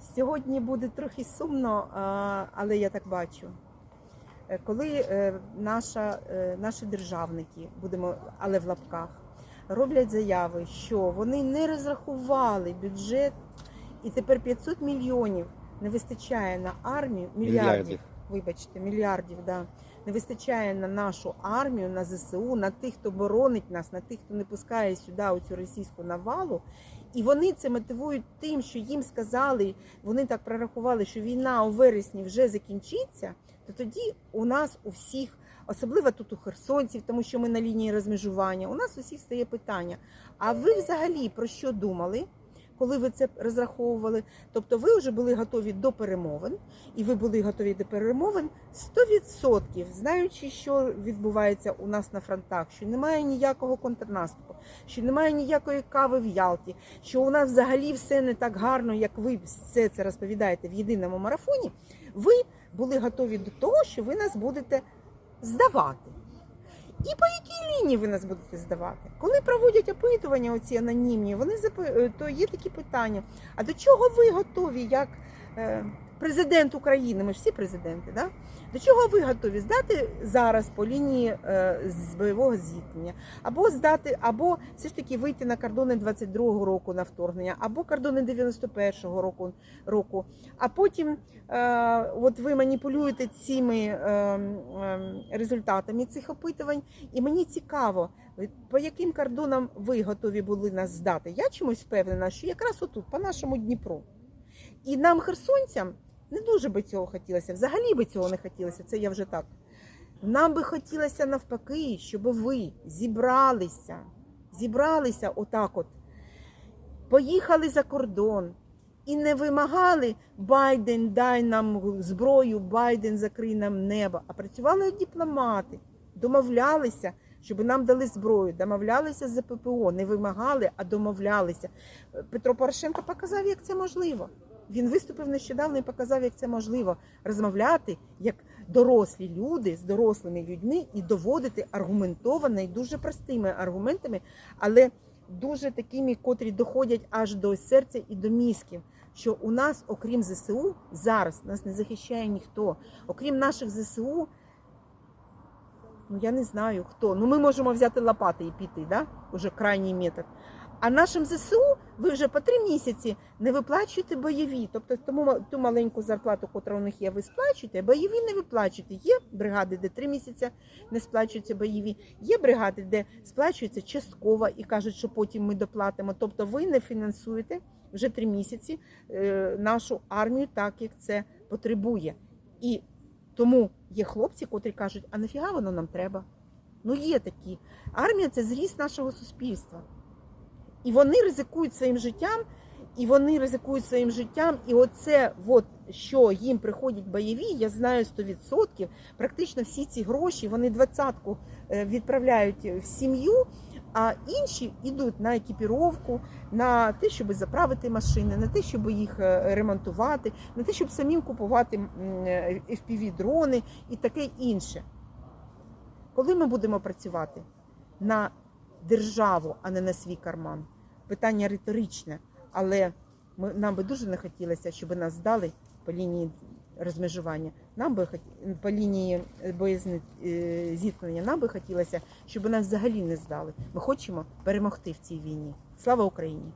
Сьогодні буде трохи сумно, але я так бачу. Е, Коли е, наша, е, наші державники, будемо, але в лапках, роблять заяви, що вони не розрахували бюджет, і тепер 500 мільйонів не вистачає на армію, мільярдів, Мільярдів. вибачте, мільярдів, да, не вистачає на нашу армію, на ЗСУ, на тих, хто боронить нас, на тих, хто не пускає сюди оцю російську навалу. І вони це мотивують тим, що їм сказали, вони так прорахували, що війна у вересні вже закінчиться, то тоді у нас у всіх, особливо тут у херсонців, тому що ми на лінії розмежування, у нас у всіх стає питання: а ви взагалі про що думали? Коли ви це розраховували, тобто ви вже були готові до перемовин, і ви були готові до перемовин 100%, знаючи, що відбувається у нас на фронтах, що немає ніякого контрнаступу, що немає ніякої кави в Ялті, що у нас взагалі все не так гарно, як ви все це розповідаєте в єдиному марафоні. Ви були готові до того, що ви нас будете здавати. І по якій лінії ви нас будете здавати? Коли проводять опитування, оці анонімні, вони е, то є такі питання. А до чого ви готові, як е, президент України? Ми ж всі президенти, да? До чого ви готові здати зараз по лінії е, з бойового зіткнення? Або здати, або все ж таки вийти на кордони 22-го року на вторгнення, або кордони 91-го року, року. А потім е, от ви маніпулюєте цими е, е, результатами цих опитувань, і мені цікаво, по яким кордонам ви готові були нас здати. Я чомусь впевнена, що якраз отут, по нашому Дніпру. І нам, херсонцям, не дуже би цього хотілося. Взагалі би цього не хотілося. Це я вже так. Нам би хотілося навпаки, щоб ви зібралися, зібралися отак от, поїхали за кордон і не вимагали Байден, дай нам зброю, Байден закрий нам небо, а працювали дипломати, домовлялися, щоб нам дали зброю, домовлялися з ППО, не вимагали, а домовлялися. Петро Порошенко показав, як це можливо. Він виступив нещодавно і показав, як це можливо розмовляти як дорослі люди з дорослими людьми і доводити аргументовано і дуже простими аргументами, але дуже такими, котрі доходять аж до серця і до мізків. Що у нас, окрім ЗСУ, зараз нас не захищає ніхто. Окрім наших ЗСУ, ну я не знаю хто. Ну ми можемо взяти лопати і піти, да? Уже крайній метод. А нашим ЗСУ ви вже по три місяці не виплачуєте бойові. Тобто тому ту маленьку зарплату, яка у них є, ви сплачуєте, а бойові не виплачуєте. Є бригади, де три місяці не сплачуються бойові. Є бригади, де сплачується частково і кажуть, що потім ми доплатимо. Тобто ви не фінансуєте вже три місяці е, нашу армію так, як це потребує. І тому є хлопці, котрі кажуть, а нафіга воно нам треба? Ну є такі. Армія це зріст нашого суспільства. І вони ризикують своїм життям, і вони ризикують своїм життям. І оце, от, що їм приходять бойові, я знаю 100%, практично всі ці гроші вони двадцятку е, відправляють в сім'ю, а інші йдуть на екіпіровку, на те, щоб заправити машини, на те, щоб їх е, ремонтувати, на те, щоб самим купувати fpv дрони і таке інше. Коли ми будемо працювати на державу, а не на свій карман? Питання риторичне, але ми, нам би дуже не хотілося, щоб нас здали по лінії розмежування. Нам би по лінії боязни е, зіткнення, нам би хотілося, щоб нас взагалі не здали. Ми хочемо перемогти в цій війні. Слава Україні!